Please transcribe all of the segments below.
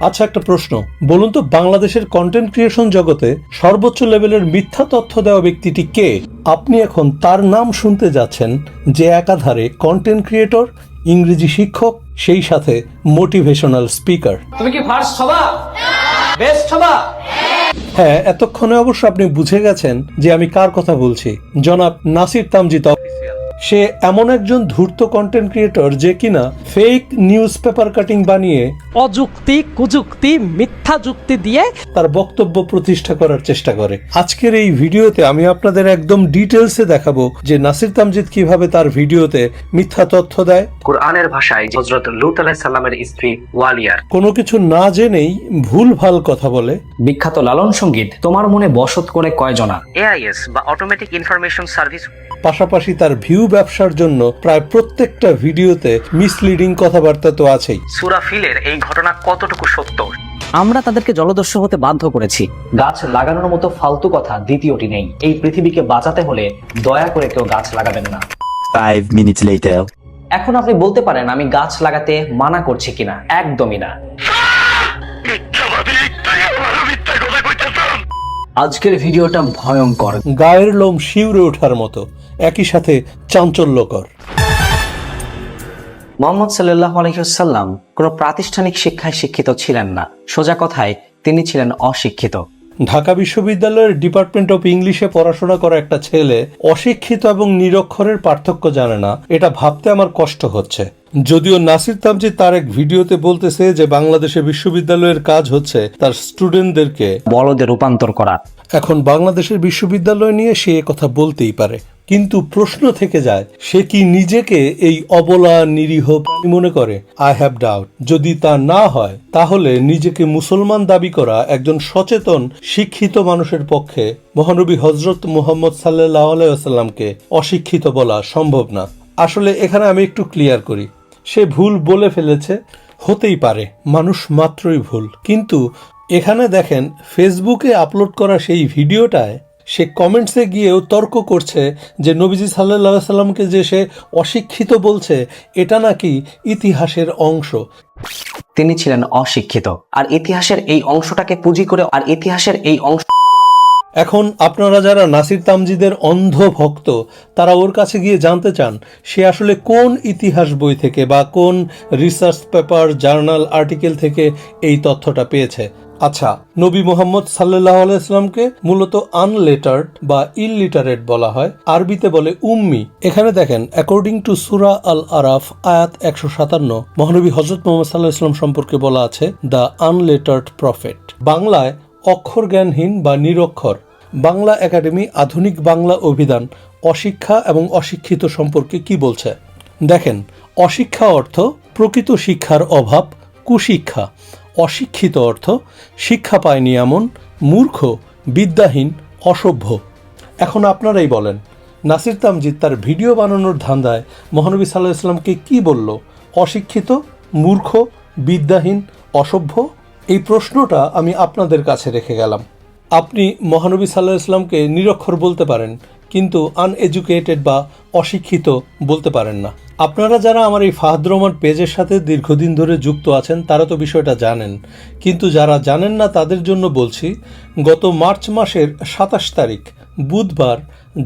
আচ্ছা একটা প্রশ্ন। বলুন তো বাংলাদেশের কন্টেন্ট ক্রিয়েশন জগতে সর্বোচ্চ লেভেলের মিথ্যা তথ্য দেওয়া ব্যক্তিটি কে? আপনি এখন তার নাম শুনতে যাচ্ছেন যে একাধারে কন্টেন্ট ক্রিয়েটর ইংরেজি শিক্ষক সেই সাথে মোটিভেশনাল স্পিকার তুমি কি ফার্স্ট হবা বেস্ট হবা হ্যাঁ এতক্ষণে অবশ্য আপনি বুঝে গেছেন যে আমি কার কথা বলছি। জনাব নাসির তামজিদ অফিসিয়াল সে এমন একজন ধূর্ত কন্টেন্ট ক্রিয়েটর যে কিনা ফেক নিউজ পেপার কাটিং বানিয়ে অযুক্তি কুযুক্তি মিথ্যা যুক্তি দিয়ে তার বক্তব্য প্রতিষ্ঠা করার চেষ্টা করে। আজকের এই ভিডিওতে আমি আপনাদের একদম ডিটেলসে দেখাবো যে নাসির তামজিদ কীভাবে তার ভিডিওতে মিথ্যা তথ্য দেয় কোরআনের ভাষায় হজরত লুত আলাইসাল্লামের স্ত্রী ওয়ালিয়ার। কোনো কিছু না জেনেই ভুল ভালো কথা বলে। বিখ্যাত লালন সংগীত তোমার মনে বসত করে কয়জনা? এআইএস বা অটোমেটিক ইনফরমেশন সার্ভিস পাশাপাশি তার ভিউ ব্যবসার জন্য প্রায় প্রত্যেকটা ভিডিওতে মিসলিডিং কথাবার্তা তো আছেই। সুরা ফিলের এই ঘটনা কতটুকু সত্য? আমরা তাদেরকে জলদস্যু হতে বাধ্য করেছি। গাছ লাগানোর মতো ফালতু কথা দ্বিতীয়টি নেই। এই পৃথিবীকে বাঁচাতে হলে দয়া করে কেউ গাছ লাগাবেন না। Five minutes later. এখন আপনি বলতে পারেন আমি গাছ লাগাতে মানা করছি কিনা? একদমই না। আজকের ভিডিওটা ভয়ঙ্কর। গায়ের লোম শিউরে ওঠার মতো একই সাথে চাঞ্চল্যকর। মোহাম্মদ সাল্লাহ আলহিহাল্লাম কোনো প্রাতিষ্ঠানিক শিক্ষায় শিক্ষিত ছিলেন না। সোজা কথায় তিনি ছিলেন অশিক্ষিত। ঢাকা বিশ্ববিদ্যালয়ের ডিপার্টমেন্ট অফ ইংলিশে পড়াশোনা করা একটা ছেলে অশিক্ষিত এবং নিরক্ষরের পার্থক্য জানে না। এটা ভাবতে আমার কষ্ট হচ্ছে। যদিও নাসির তামজি তার এক ভিডিওতে বলতেছে যে বাংলাদেশে বিশ্ববিদ্যালয়ের কাজ হচ্ছে তার স্টুডেন্টদেরকে বড়দের রূপান্তর করা। এখন বাংলাদেশের বিশ্ববিদ্যালয় নিয়ে সে কথা বলতেই পারে। কিন্তু প্রশ্ন থেকে যায়, সে কি নিজেকে এই অবলা নিরীহ প্রাণী মনে করে? আই হ্যাভ ডাউট যদি তা না হয়, তাহলে নিজেকে মুসলমান দাবি করা একজন সচেতন, শিক্ষিত মানুষের পক্ষে মহানবী হজরত মুহাম্মদ সাল্লাহ অশিক্ষিত বলা সম্ভব না। আসলে এখানে আমি একটু ক্লিয়ার করি। সে ভুল বলে ফেলেছে, হতেই পারে। মানুষ মাত্রই ভুল। কিন্তু এখানে দেখেন ফেসবুকে আপলোড করা সেই ভিডিওটায় সে কমেন্টসে গিয়েও তর্ক করছে যে নবীজি সাল্লাহ সাল্লামকে যে সে অশিক্ষিত বলছে, এটা নাকি ইতিহাসের অংশ। তিনি ছিলেন অশিক্ষিত। আর ইতিহাসের এই অংশটাকে পুঁজি করে, আর ইতিহাসের এই অংশ এখন আপনারা যারা নাসির তামজিদের অন্ধ ভক্ত, তারা ওর কাছে গিয়ে জানতে চান, সে আসলে কোন ইতিহাস বই থেকে বা কোন রিসার্চ পেপার জার্নাল আর্টিকেল থেকে এই তথ্যটা পেয়েছে। আচ্ছা নবী মোহাম্মদ সাল্লাহ মূলত আনলেটার্ড বা ইললিটারেট বলা হয়। আরবিতে বলে উম্মি। এখানে দেখেন অ্যাকর্ডিং টু সুরা আল আরাফ আয়াত একশো সাতান্ন, মহানবী হজরত মোহাম্মদ সাল্লাহ ইসলাম সম্পর্কে বলা আছে দ্য আনলেটার্ড প্রফেট বাংলায় অক্ষর জ্ঞানহীন বা নিরক্ষর। বাংলা একাডেমি আধুনিক বাংলা অভিধান অশিক্ষা এবং অশিক্ষিত সম্পর্কে কি বলছে? দেখেন, অশিক্ষা অর্থ প্রকৃত শিক্ষার অভাব, কুশিক্ষা। অশিক্ষিত অর্থ শিক্ষা পায়নি এমন, মূর্খ, বিদ্যাহীন, অসভ্য। এখন আপনারাই বলেন, নাসির তামজিদ তার ভিডিও বানানোর ধান্দায় মহানবী সাল্লাহ ইসলামকে কি বলল? অশিক্ষিত, মূর্খ, বিদ্যাহীন, অসভ্য? এই প্রশ্নটা আমি আপনাদের কাছে রেখে গেলাম। আপনি মহানবী সাল্লাহ ইসলামকে নিরক্ষর বলতে পারেন, কিন্তু আনএডুকেটেড বা অশিক্ষিত বলতে পারেন না। আপনারা যারা আমার এই ফাহাদ রহমান পেজের সাথে দীর্ঘদিন ধরে যুক্ত আছেন, তারা তো বিষয়টা জানেন। কিন্তু যারা জানেন না, তাদের জন্য বলছি, গত মার্চ মাসের সাতাশ তারিখ, বুধবার,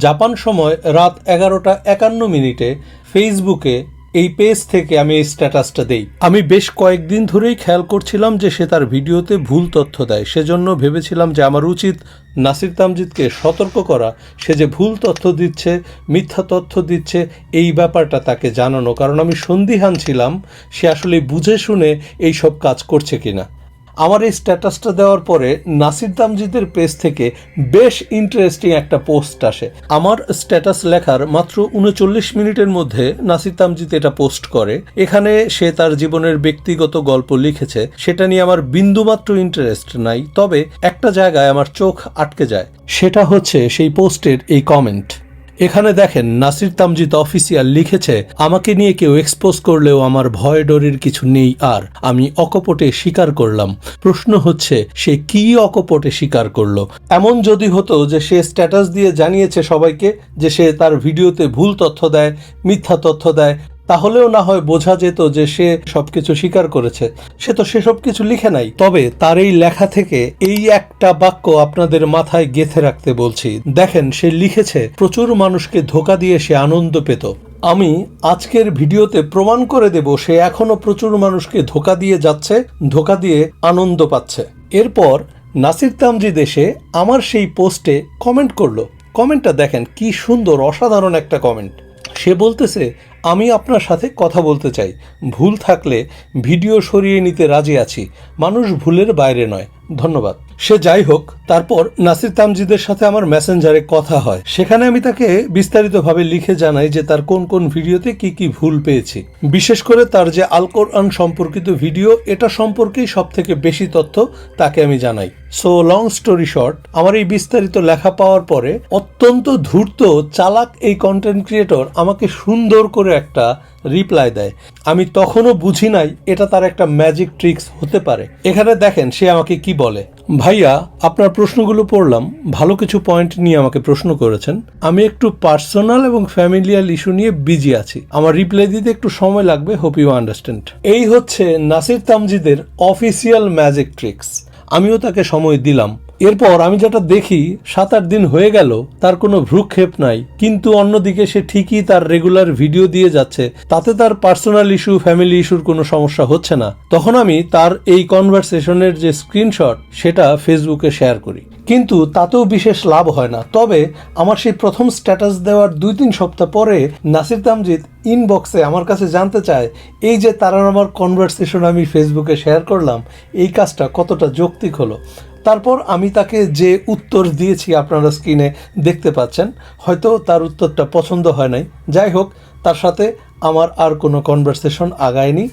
জাপান সময় রাত এগারোটা একান্ন মিনিটে ফেসবুকে এই পেজ থেকে আমি এই স্ট্যাটাসটা দেই। আমি বেশ কয়েকদিন ধরেই খেয়াল করছিলাম যে সে তার ভিডিওতে ভুল তথ্য দেয়। সেজন্য ভেবেছিলাম যে আমার উচিত নাসির তামজিদকে সতর্ক করা। সে যে ভুল তথ্য দিচ্ছে, মিথ্যা তথ্য দিচ্ছে, এই ব্যাপারটা তাকে জানানো। কারণ আমি সন্দিহান ছিলাম, সে আসলে বুঝে শুনে এই সব কাজ করছে কিনা। আমার এই স্ট্যাটাসটা দেওয়ার পরে নাসির তামজিদের পেজ থেকে বেশ ইন্টারেস্টিং একটা পোস্ট আসে। আমার স্ট্যাটাস লেখার মাত্র উনচল্লিশ মিনিটের মধ্যে নাসির তামজিদ এটা পোস্ট করে। এখানে সে তার জীবনের ব্যক্তিগত গল্প লিখেছে। সেটা নিয়ে আমার বিন্দুমাত্র ইন্টারেস্ট নাই। তবে একটা জায়গায় আমার চোখ আটকে যায়। সেটা হচ্ছে সেই পোস্টের এই কমেন্ট এখানে দেখেন, নাসির তামজিদ অফিসিয়াল লিখেছে, আমাকে নিয়ে কেউ এক্সপোজ করলেও আমার ভয় ডরির কিছু নেই আর, আমি অকপটে স্বীকার করলাম। প্রশ্ন হচ্ছে, সে কি অকপটে স্বীকার করল? এমন যদি হতো যে সে স্ট্যাটাস দিয়ে জানিয়েছে সবাইকে যে সে তার ভিডিওতে ভুল তথ্য দেয়, মিথ্যা তথ্য দেয় তাহলেও না হয় বোঝা যেত যে সে সবকিছু স্বীকার করেছে। সে তো সেসব কিছু লিখে নাই। তবে তার এই লেখা থেকে এই একটা বাক্য আপনাদের মাথায় গেথে রাখতে বলছি। দেখেন, সে লিখেছে, প্রচুর মানুষকে ধোকা দিয়ে সে আনন্দ পেত। আমি আজকের ভিডিওতে প্রমাণ করে দেব সে এখনও প্রচুর মানুষকে ধোকা দিয়ে যাচ্ছে, ধোকা দিয়ে আনন্দ পাচ্ছে। এরপর নাসির তামজি দেশে আমার সেই পোস্টে কমেন্ট করল। কমেন্টটা দেখেন, কি সুন্দর, অসাধারণ একটা কমেন্ট। সে বলতেছে আমি আপনার সাথে কথা বলতে চাই। ভুল থাকলে ভিডিও সরিয়ে নিতে রাজি আছি। মানুষ ভুলের বাইরে নয়। ধন্যবাদ। সে যাই হোক, তারপর নাসির তামজিদের সাথে আমার মেসেঞ্জারে কথা হয়। সেখানে আমি তাকে বিস্তারিতভাবে লিখে জানাই যে তার কোন কোন ভিডিওতে কি কি ভুল পেয়েছি। বিশেষ করে তার যে আল কোরআন সম্পর্কিত ভিডিও, এটা সম্পর্কেই সব থেকে বেশি তথ্য তাকে আমি জানাই। সো লং স্টোরি শর্ট আমার এই বিস্তারিত লেখা পাওয়ার পরে অত্যন্ত ধূর্ত, চালাক এই কন্টেন্ট ক্রিয়েটর আমাকে সুন্দর করে একটা রিপ্লাই দেয়। আমি তখনও বুঝি নাই এটা তার একটা ম্যাজিক ট্রিক্স হতে পারে। এখানে দেখেন সে আমাকে কি বলে। ভাইয়া, আপনার প্রশ্নগুলো পড়লাম। ভালো কিছু পয়েন্ট নিয়ে আমাকে প্রশ্ন করেছেন। আমি একটু পার্সোনাল এবং ফ্যামিলিয়াল ইস্যু নিয়ে বিজি আছি। আমার রিপ্লাই দিতে একটু সময় লাগবে। হোপ ইউ আন্ডারস্ট্যান্ড এই হচ্ছে নাসির তামজিদের অফিসিয়াল ম্যাজিক ট্রিক্স আমিও তাকে সময় দিলাম। এরপর আমি যেটা দেখি সাত আট দিন হয়ে গেল, তার কোনো ভ্রুক্ষেপ নাই। কিন্তু অন্যদিকে সে ঠিকই তার রেগুলার ভিডিও দিয়ে যাচ্ছে। তাতে তার পার্সোনাল ইস্যু, ফ্যামিলি ইস্যুর কোনো সমস্যা হচ্ছে না। তখন আমি তার এই কনভারসেশনের যে স্ক্রিনশট, সেটা ফেসবুকে শেয়ার করি। কিন্তু তাতেও বিশেষ লাভ হয় না। তবে আমার সেই প্রথম স্ট্যাটাস দেওয়ার দুই তিন সপ্তাহ পরে নাসির তামজিদ ইনবক্সে আমার কাছে জানতে চায়, এই যে তারা আমার কনভার্সেশন আমি ফেসবুকে শেয়ার করলাম, এই কাজটা কতটা যৌক্তিক হলো? তারপর আমি তাকে যে উত্তর দিয়েছি আপনারা স্ক্রিনে দেখতে পাচ্ছেন, হয়তো তার উত্তরটা পছন্দ হয় নাই। যাই হোক, তার সাথে আমার আর কোনো কনভার্সেশন আগায়নি।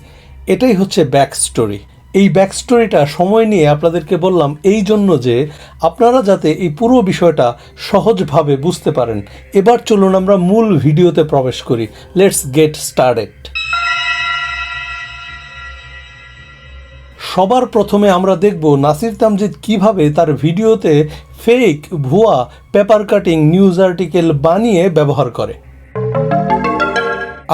এটাই হচ্ছে ব্যাক স্টোরি এই ব্যাক স্টোরিটা সময় নিয়ে আপনাদেরকে বললাম এই জন্য যে আপনারা যাতে এই পুরো বিষয়টা সহজভাবে বুঝতে পারেন। এবার চলুন আমরা মূল ভিডিওতে প্রবেশ করি। লেটস গেট স্টার্টেড সবার প্রথমে আমরা দেখব নাসির তামজিদ কীভাবে তার ভিডিওতে ফেক ভুয়া পেপার কাটিং নিউজ আর্টিকেল বানিয়ে ব্যবহার করে।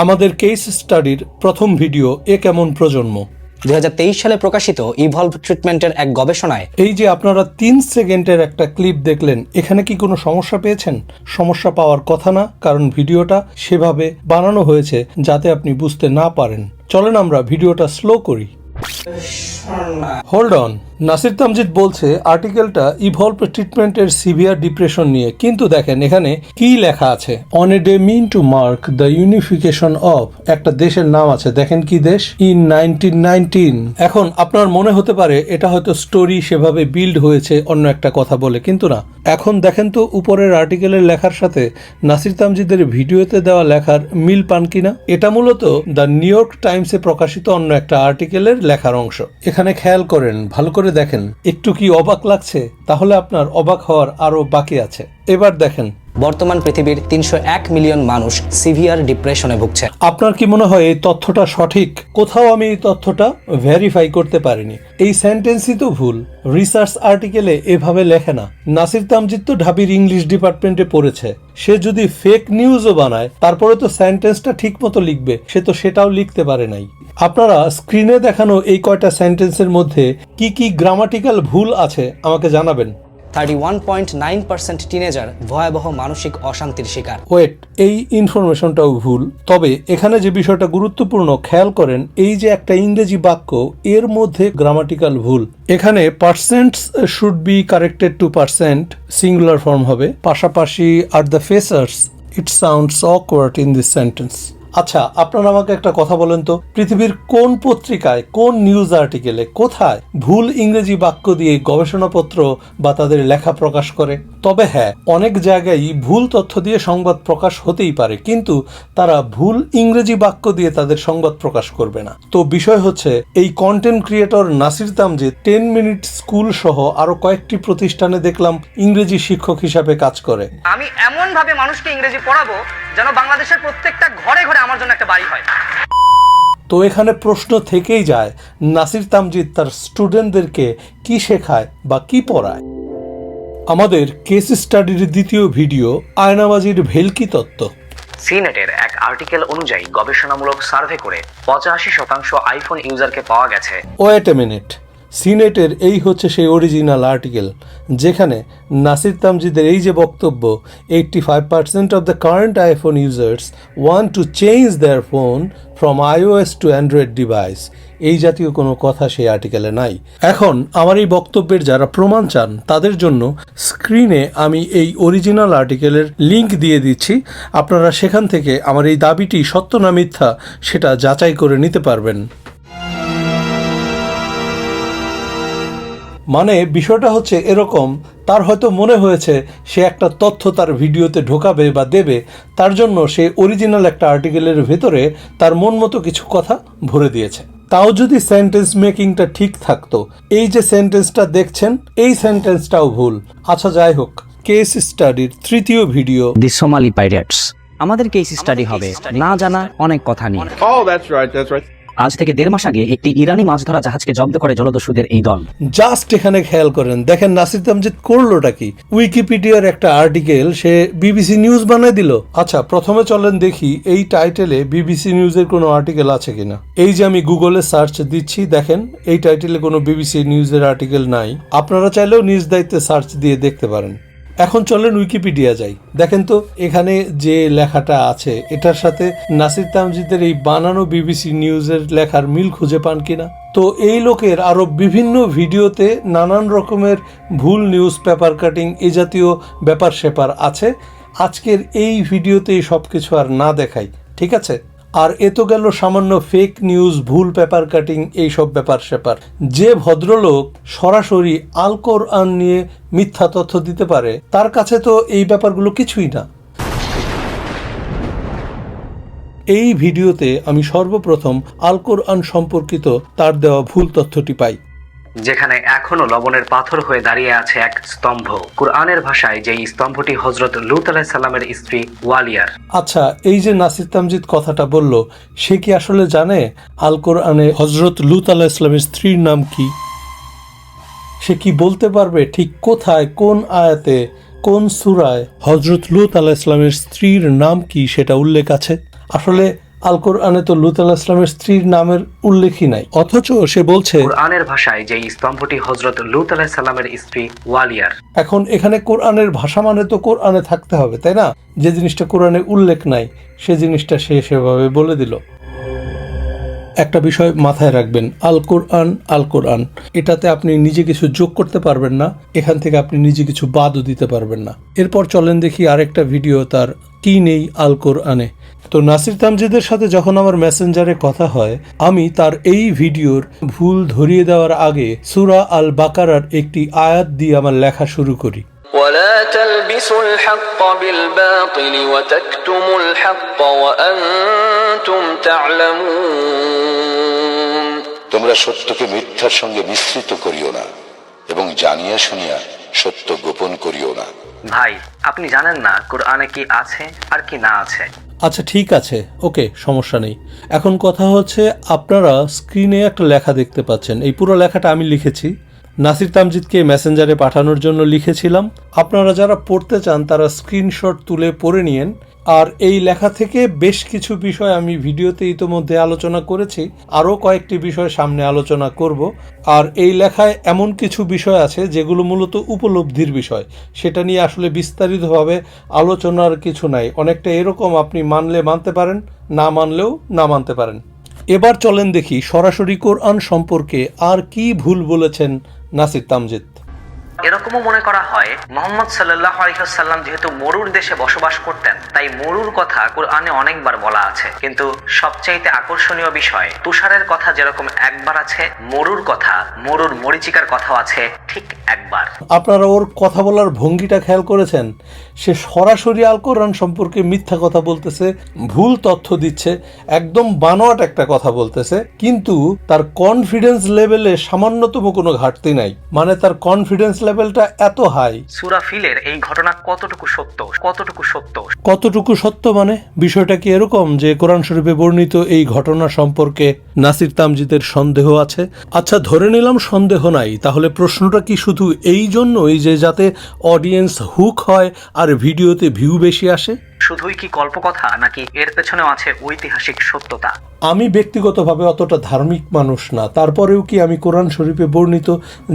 আমাদের কেস স্টাডির প্রথম ভিডিও এ কেমন প্রজন্ম? দু হাজার তেইশ সালে প্রকাশিত ইভলভ ট্রিটমেন্টের এক গবেষণায় এই যে আপনারা তিন সেকেন্ডের একটা ক্লিপ দেখলেন এখানে কি কোনো সমস্যা পেয়েছেন? সমস্যা পাওয়ার কথা না কারণ ভিডিওটা সেভাবে বানানো হয়েছে যাতে আপনি বুঝতে না পারেন। চলেন আমরা ভিডিওটা স্লো করি। হোল্ড অন নাসির তামজিদ বলছে, আর্টিকেলটা ইভলভ ট্রিটমেন্টের সিভিয়ার ডিপ্রেশন নিয়ে। কিন্তু দেখেন, এখানে কি লেখা আছে? On a day mean to mark the unification of একটা দেশের নাম আছে। দেখেন কি দেশ? ইন নাইনটিন নাইনটিন এখন আপনার মনে হতে পারে, এটা হয়তো স্টোরি সেভাবে বিল্ড হয়েছে অন্য একটা কথা বলে, কিন্তু না। এখন দেখেন তো উপরের আর্টিকেলের লেখার সাথে নাসির তামজিদের ভিডিওতে দেওয়া লেখার মিল পান কিনা? এটা মূলত দ্য নিউ ইয়র্ক টাইমসে প্রকাশিত অন্য একটা আর্টিকেলের লেখার অংশ। এখানে খেয়াল করেন, ভালো করে দেখেন। একটু কি অবাক লাগছে? তাহলে আপনার অবাক হওয়ার আরও বাকি আছে। এবার দেখেন। বর্তমান পৃথিবীর তিনশো এক মিলিয়ন মানুষ সিভিয়ার ডিপ্রেশনে ভুগছে। আপনার কি মনে হয় এই তথ্যটা সঠিক? কোথাও আমি এই তথ্যটা ভেরিফাই করতে পারিনি। এই সেন্টেন্সই তো ভুল। রিসার্চ আর্টিকেলে এভাবে লেখে না। নাসির তামজিদ তো ঢাবির ইংলিশ ডিপার্টমেন্টে পড়েছে। সে যদি ফেক নিউজও বানায়, তারপরে তো সেন্টেন্সটা ঠিক মতো লিখবে। সে তো সেটাও লিখতে পারে নাই। আপনারা স্ক্রিনে দেখানো এই কয়টা সেন্টেন্সের মধ্যে কি কি গ্রামাটিক্যাল ভুল আছে আমাকে জানাবেন। Thirty one point nine percent teenager ভয়াবহ মানসিক অশান্তির শিকার। ওয়েট এই ইনফরমেশনটাও ভুল। তবে এখানে যে বিষয়টা গুরুত্বপূর্ণ, খেয়াল করেন, এই যে একটা ইংরেজি বাক্য, এর মধ্যে গ্রামাটিক্যাল ভুল। এখানে percents should be corrected to percent singular form হবে। পাশাপাশি আর the phrases it sounds awkward in this sentence আচ্ছা আপনারা আমাকে একটা কথা বলেন তো। পৃথিবীর কোন পত্রিকায়, কোন নিউজ আর্টিকেলে কোথায় ভুল ইংরেজি বাক্য দিয়ে গবেষণাপত্র বা তাদের লেখা প্রকাশ করে? তবে হ্যাঁ অনেক জায়গায় ভুল তথ্য দিয়ে সংবাদ প্রকাশ হতেই পারে, কিন্তু তারা ভুল ইংরেজি বাক্য দিয়ে তাদের সংবাদ প্রকাশ করবে না। তো বিষয় হচ্ছে, এই content creator Nasir Tamjid ten minute school সহ আরও কয়েকটি প্রতিষ্ঠানে দেখলাম ইংরেজি শিক্ষক হিসাবে কাজ করে। আমি এমন ভাবে মানুষকে ইংরেজি পড়াবো যেন বাংলাদেশের প্রত্যেকটা ঘরে ঘরে আমার জন্য একটা বাড়ি হয়। তো এখানে প্রশ্ন থেকেই যায় নাসির তামজিদ তার স্টুডেন্টদেরকে কি শেখায় বা কি পড়ায়? আমাদের কেস স্টাডির দ্বিতীয় ভিডিও আয়নাবাজির ভেলকি তত্ত্ব। সিনেটের এক আর্টিকেল অনুযায়ী গবেষণামূলক সার্ভে করে পঁচাশি শতাংশ আইফোন ইউজারকে পাওয়া গেছে। Wait a minute. সিনেটের এই হচ্ছে সেই অরিজিনাল আর্টিকেল যেখানে নাসির তামজিদের এই যে বক্তব্য eighty five percent of the current iPhone users want to change their phone from iOS to Android device এই জাতীয় কোনো কথা সেই আর্টিকেলে নাই। এখন আমার এই বক্তব্যের যারা প্রমাণ চান, তাদের জন্য স্ক্রিনে আমি এই অরিজিনাল আর্টিকেলের লিংক দিয়ে দিচ্ছি। আপনারা সেখান থেকে আমার এই দাবিটি সত্য না মিথ্যা, সেটা যাচাই করে নিতে পারবেন। মানে বিষয়টা হচ্ছে এরকম তার হয়তো মনে হয়েছে সে একটা তথ্য তার ভিডিওতে ঢোকাবে বা দেবে তার জন্য সে অরিজিনাল একটা আর্টিকেলের ভেতরে তার মন মতো কিছু কথা ভরে দিয়েছে। তাও যদি সেন্টেন্স মেকিংটা ঠিক থাকতো এই যে সেন্টেন্সটা দেখছেন এই সেন্টেন্সটাও ভুল। আচ্ছা যাই হোক কেস স্টাডির তৃতীয় ভিডিও দি সোমালি পাইরেটস আমাদের কেস স্টাডি হবে। না জানা অনেক কথা নিয়ে। আজ থেকে দেড় মাস আগে একটি ইরানি মাছ ধরা জাহাজকে জব্দ করে জলদস্যুদের এই দল। জাস্ট এখানে খেয়াল করেন। দেখেন নাসির তামজিদ করলোটা কি? উইকিপিডিয়ার একটা আর্টিকেল সে বিবিসি নিউজ বানায় দিল। আচ্ছা প্রথমে চলেন দেখি এই টাইটেলে বিবিসি নিউজের কোনো আর্টিকেল আছে কিনা। এই যে আমি গুগলে সার্চ দিচ্ছি, দেখেন এই টাইটেলে কোনো বিবিসি নিউজের আর্টিকেল নাই। আপনারা চাইলেও নিউজ দায়িত্বে সার্চ দিয়ে দেখতে পারেন। এখন চলেন উইকিপিডিয়া যাই। দেখেন তো, এখানে যে লেখাটা আছে, এটার সাথে নাসির তামজিদের এই বানানো বিবিসি নিউজের লেখার মিল খুঁজে পান কিনা? তো এই লোকের আরও বিভিন্ন ভিডিওতে নানান রকমের ভুল নিউজ পেপার কাটিং এ জাতীয় ব্যাপার স্যাপার আছে। আজকের এই ভিডিওতেই সব কিছু আর না দেখাই, ঠিক আছে? আর এ তো গেল সামান্য ফেক নিউজ ভুল পেপার কাটিং এইসব ব্যাপার স্যাপার। যে ভদ্রলোক সরাসরি আল কোরআন নিয়ে মিথ্যা তথ্য দিতে পারে, তার কাছে তো এই ব্যাপারগুলো কিছুই না। এই ভিডিওতে আমি সর্বপ্রথম আল কোরআন সম্পর্কিত তার দেওয়া ভুল তথ্যটি পাই। যেখানে এখনও লবণের পাথর হয়ে দাঁড়িয়ে আছে এক স্তম্ভ। কুরআনের ভাষায় যেই স্তম্ভটি হজরত লুত আলাহিসাল্লামের স্ত্রী ওয়ালিয়ার। আচ্ছা এই যে নাসির তামজিদ কথাটা বলল, সে কি আসলে জানে আল কোরআনে হজরত লুত আলাহ ইসলামের স্ত্রীর নাম কি? সে কি বলতে পারবে ঠিক কোথায়, কোন আয়াতে, কোন সুরায় হজরত লুত আলাহ ইসলামের স্ত্রীর নাম কি সেটা উল্লেখ আছে? আসলে আল কোরআনে তো লুত আলাহ ইসলামের স্ত্রীর নামের উল্লেখই নাই। অথচ সে বলছে কুরআনের ভাষায় যেই স্তম্ভটি হজরত লুত আলাহিসাল্লামের স্ত্রী ওয়ালিয়ার। এখন এখানে কোরআনের ভাষা মানে তো কোরআনে থাকতে হবে তাই না? যে জিনিসটা কোরআনে উল্লেখ নাই সে জিনিসটা সে সেভাবে বলে দিল। একটা বিষয় মাথায় রাখবেন আল কোরআন আল কোরআন এটাতে আপনি নিজে কিছু যোগ করতে পারবেন না এখান থেকে আপনি নিজে কিছু বাদও দিতে পারবেন না। এরপর চলেন দেখি আরেকটা ভিডিও তার কি নেই আল কোরআনে তো নাসির তামজিদের সাথে যখন আমার মেসেঞ্জারে কথা হয় আমি তার এই ভিডিওর ভুল ধরিয়ে দেওয়ার আগে সুরা আল বাকারার একটি আয়াত দিয়ে আমার লেখা শুরু করি ولا تلبسوا الحق بالباطل وتكتموا الحق وأنتم تعلمون তোমরা সত্যকে মিথ্যার সঙ্গে মিশ্রিত করিও না এবং জানিয়া শুনিয়া সত্য গোপন করিও না ভাই আপনি জানেন না কোরআনে কি আছে আর কি না আছে আচ্ছা ঠিক আছে। ওকে, সমস্যা নেই। এখন কথা হচ্ছে, আপনারা স্ক্রিনে একটা লেখা দেখতে পাচ্ছেন। এই পুরো লেখাটা আমি লিখেছি। নাসির তামজিদকে মেসেঞ্জারে পাঠানোর জন্য লিখেছিলাম। আপনারা যারা পড়তে চান, তারা স্ক্রিনশট তুলে পড়ে নিয়েন। আর এই লেখা থেকে বেশ কিছু বিষয় আমি ভিডিওতে ইতোমধ্যে আলোচনা করেছি, আরও কয়েকটি বিষয় সামনে আলোচনা করব। আর এই লেখায় এমন কিছু বিষয় আছে যেগুলো মূলত উপলব্ধির বিষয়। সেটা নিয়ে আসলে বিস্তারিতভাবে আলোচনার কিছু নাই। অনেকটা এরকম আপনি মানলে মানতে পারেন, না মানলেও না মানতে পারেন। এবার চলেন দেখি সরাসরি কোরআন সম্পর্কে আর কি ভুল বলেছেন নাসির তামজিদ। এরকমও মনে করা হয়, মোহাম্মদ সাল্লাহ আলহিহাল্লাম যেহেতু মরুর দেশে বসবাস করতেন, তাই মরুর কথা কোরআনে অনেকবার বলা আছে। কিন্তু সবচাইতে আকর্ষণীয় বিষয়, তুষারের কথা যেরকম একবার আছে, মরুর কথা, মরুর মরিচিকার কথাও আছে ঠিক একবার। আপনারা ওর কথা বলার ভঙ্গিটা খেয়াল করেছেন? সে সরাসরি আল কোরআন সম্পর্কে মিথ্যা কথা বলতেছে, ভুল তথ্য দিচ্ছে, একদম বানোয়াট একটা কথা বলতেছে, কিন্তু তার কনফিডেন্স লেভেলে সামান্যতম কোনো ঘাটতি নাই। মানে তার কনফিডেন্স লেভেলটা এত হাই সুরা ফিলের এই ঘটনা কতটুকু সত্য? কতটুকু সত্য? কতটুকু সত্য মানে? বিষয়টা কি এরকম যে কোরআন শরীফে বর্ণিত এই ঘটনা সম্পর্কে নাসির তামজিদের সন্দেহ আছে? আচ্ছা ধরে নিলাম সন্দেহ নাই। তাহলে প্রশ্নটা কি শুধু এই জন্যই যে যাতে অডিয়েন্স হুক হয় আর ভিডিওতে ভিউ বেশি আসে? শুধুই কি কল্পকথা নাকি এর পেছনেও আছে ঐতিহাসিক সত্যতা? আমি ব্যক্তিগতভাবে অতটা ধার্মিক মানুষ না, তারপরেও কি আমি কোরআন শরীফে বর্ণিত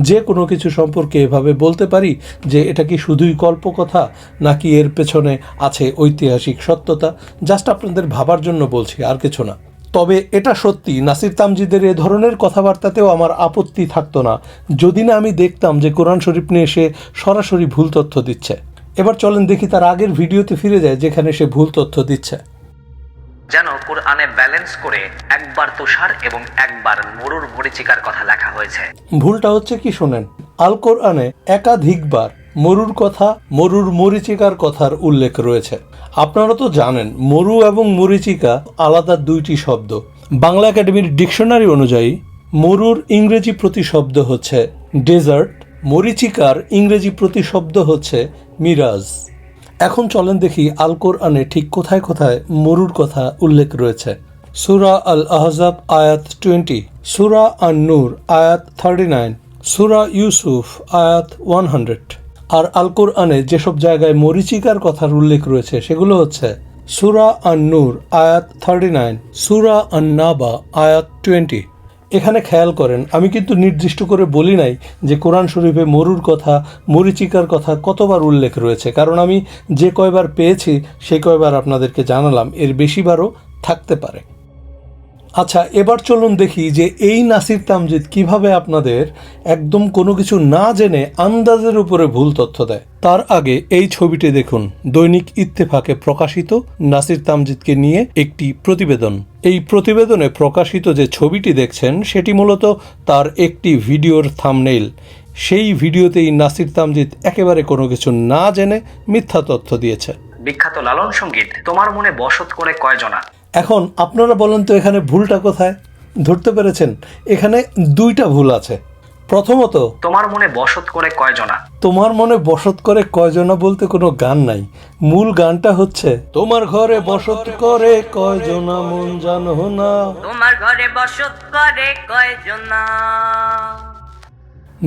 যে কোনো কিছু সম্পর্কে এভাবে বলতে পারি যে এটা কি শুধুই কল্পকথা নাকি এর পেছনে আছে ঐতিহাসিক সত্যতা? জাস্ট আপনাদের ভাবার জন্য বলছি, আর কিছু না। তবে এটা সত্যি, নাসির তামজিদের এ ধরনের কথাবার্তাতেও আমার আপত্তি থাকতো না, যদি না আমি দেখতাম যে কোরআন শরীফ নিয়ে সে সরাসরি ভুল তথ্য দিচ্ছে। এবার চলেন দেখি তার আগের ভিডিওতে ফিরে যায় যেখানে সে ভুল তথ্য দিচ্ছে। যেন কোরআনে ব্যালেন্স করে একবার তুষার এবং একবার মরুর মরিচিকার কথা লেখা হয়েছে। ভুলটা হচ্ছে কি শোনেন আল কোরআনে একাধিকবার মরুর কথা মরুর মরিচিকার কথার উল্লেখ রয়েছে। আপনারা তো জানেন মরু এবং মরিচিকা আলাদা দুইটি শব্দ। বাংলা একাডেমির ডিকশনারি অনুযায়ী মরুর ইংরেজি প্রতিশব্দ হচ্ছে ডেজার্ট মরিচিকার ইংরেজি প্রতিশব্দ হচ্ছে মিরাজ। এখন চলেন দেখি আল কোরআনে ঠিক কোথায় কোথায় মরুর কথা উল্লেখ রয়েছে। সুরা আল আহজাব আয়াত টোয়েন্টি। সুরা আন নূর আয়াত থার্টি নাইন। সুরা ইউসুফ, আয়াত ওয়ান হান্ড্রেড। আর আল কোরআনে যেসব জায়গায় মরিচিকার কথার উল্লেখ রয়েছে, সেগুলো হচ্ছে সুরা আন নূর আয়াত থার্টি নাইন। সুরা আন নাবা আয়াত টোয়েন্টি। এখানে খেয়াল করেন, আমি কিন্তু নির্দিষ্ট করে বলি নাই যে কোরআন শরীফে মরুর কথা, মরিচিকার কথা কতবার উল্লেখ রয়েছে। কারণ আমি যে কয়বার পেয়েছি, সে কয়বার আপনাদেরকে জানালাম, এর বেশিবারও থাকতে পারে। আচ্ছা এবার চলুন দেখি যে এই নাসির তামজিদ কীভাবে আপনাদের একদম কোনো কিছু না জেনে আন্দাজের উপরে ভুল তথ্য দেয়। তার আগে এই ছবিটি দেখুন। দৈনিক ইত্তেফাকে প্রকাশিত নাসির তামজিদকে নিয়ে একটি প্রতিবেদন। এই প্রতিবেদনে প্রকাশিত যে ছবিটি দেখছেন, সেটি মূলত তার একটি ভিডিওর থামনেইল। সেই ভিডিওতেই নাসির তামজিদ একেবারে কোনো কিছু না জেনে মিথ্যা তথ্য দিয়েছে। বিখ্যাত লালন সংগীত, তোমার মনে বসত করে কয়জনা? এখন আপনারা বলেন তো এখানে ভুলটা কোথায়? ধরতে পেরেছেন এখানে দুইটা ভুল আছে। প্রথমত তোমার মনে বসত করে কয়জনা? তোমার মনে বসত করে কয়জনা বলতে কোনো গান নাই। মূল গানটা হচ্ছে তোমার ঘরে বসত করে কয়জনা মন জানো না। তোমার ঘরে বসত করে কয়জনা?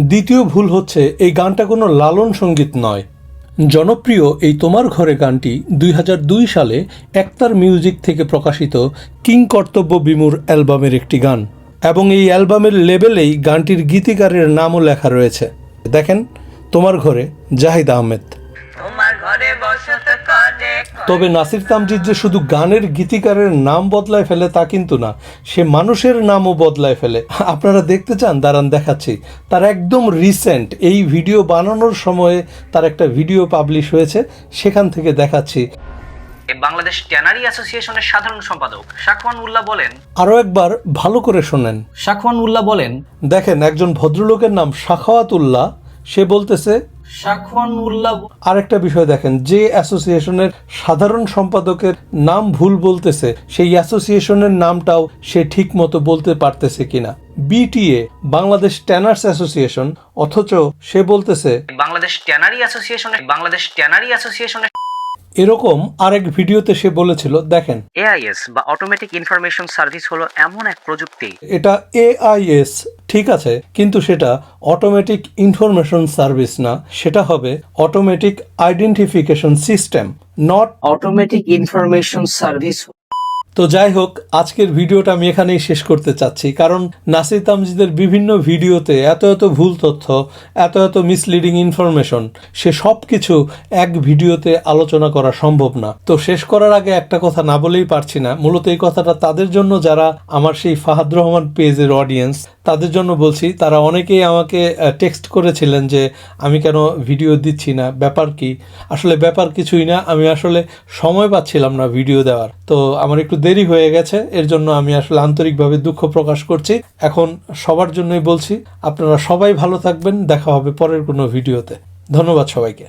দ্বিতীয় ভুল হচ্ছে এই গানটা কোনো লালন সংগীত নয়। জনপ্রিয় এই তোমার ঘরে গানটি দুই হাজার দুই সালে একতার মিউজিক থেকে প্রকাশিত কিং কর্তব্য বিমুর অ্যালবামের একটি গান। এবং এই অ্যালবামের লেবেলেই গানটির গীতিকারের নামও লেখা রয়েছে। দেখেন, তোমার ঘরে জাহিদ আহমেদ। তবে নাসির তামজিদ যে শুধু গানের গীতিকারের নাম বদলায় ফেলে তা কিন্তু না সে মানুষের নামও বদলায় ফেলে। আপনারা দেখতে চান দাঁড়ান দেখাচ্ছি। তার একদম রিসেন্ট এই ভিডিও বানানোর সময়ে তার একটা ভিডিও পাবলিশ হয়েছে সেখান থেকে দেখাচ্ছি। বাংলাদেশ ট্যানারি অ্যাসোসিয়েশনের সাধারণ সম্পাদক শাকওয়ান উল্লাহ বলেন আরও একবার ভালো করে শোনেন। শাকওয়ান উল্লাহ বলেন দেখেন একজন ভদ্রলোকের নাম শাখাওয়াত উল্লাহ সে বলতেছে আরেকটা বিষয় দেখেন যে অ্যাসোসিয়েশনের সাধারণ সম্পাদকের নাম ভুল বলতেছে সেই অ্যাসোসিয়েশনের নামটাও সে ঠিক মতো বলতে পারতেছে কিনা। বিটিএ বাংলাদেশ ট্যানার্স অ্যাসোসিয়েশন অথচ সে বলতেছে বাংলাদেশ ট্যানারি অ্যাসোসিয়েশনের বাংলাদেশ ট্যানারি অ্যাসোসিয়েশনের এরকম আরেক ভিডিওতে সে বলেছিল দেখেন। এআইএস বা অটোমেটিক ইনফরমেশন সার্ভিস হলো এমন এক প্রযুক্তি। এটা এআইএস ঠিক আছে কিন্তু সেটা অটোমেটিক ইনফরমেশন সার্ভিস না সেটা হবে automatic identification system not automatic information service তো যাই হোক, আজকের ভিডিওটা আমি এখানেই শেষ করতে চাচ্ছি। কারণ নাসির তামজিদের বিভিন্ন ভিডিওতে এত এত ভুল তথ্য, এত এত মিসলিডিং ইনফরমেশন সে সব কিছু এক ভিডিওতে আলোচনা করা সম্ভব না। তো শেষ করার আগে একটা কথা না বলেই পারছি না। মূলত এই কথাটা তাদের জন্য যারা আমার সেই ফাহাদ রহমান পেজের অডিয়েন্স তাদের জন্য বলছি, তারা অনেকেই আমাকে টেক্সট করেছিলেন যে, আমি কেন ভিডিও দিচ্ছি না? ব্যাপার কি? আসলে ব্যাপার কিছুই না, আমি আসলে সময় পাচ্ছিলাম না ভিডিও দেওয়ার। তো আমার একটু দেরি হয়ে গেছে, এর জন্য আমি আসলে আন্তরিকভাবে দুঃখ প্রকাশ করছি। এখন সবার জন্যই বলছি, আপনারা সবাই ভালো থাকবেন, দেখা হবে পরের কোনো ভিডিওতে ধন্যবাদ সবাইকে।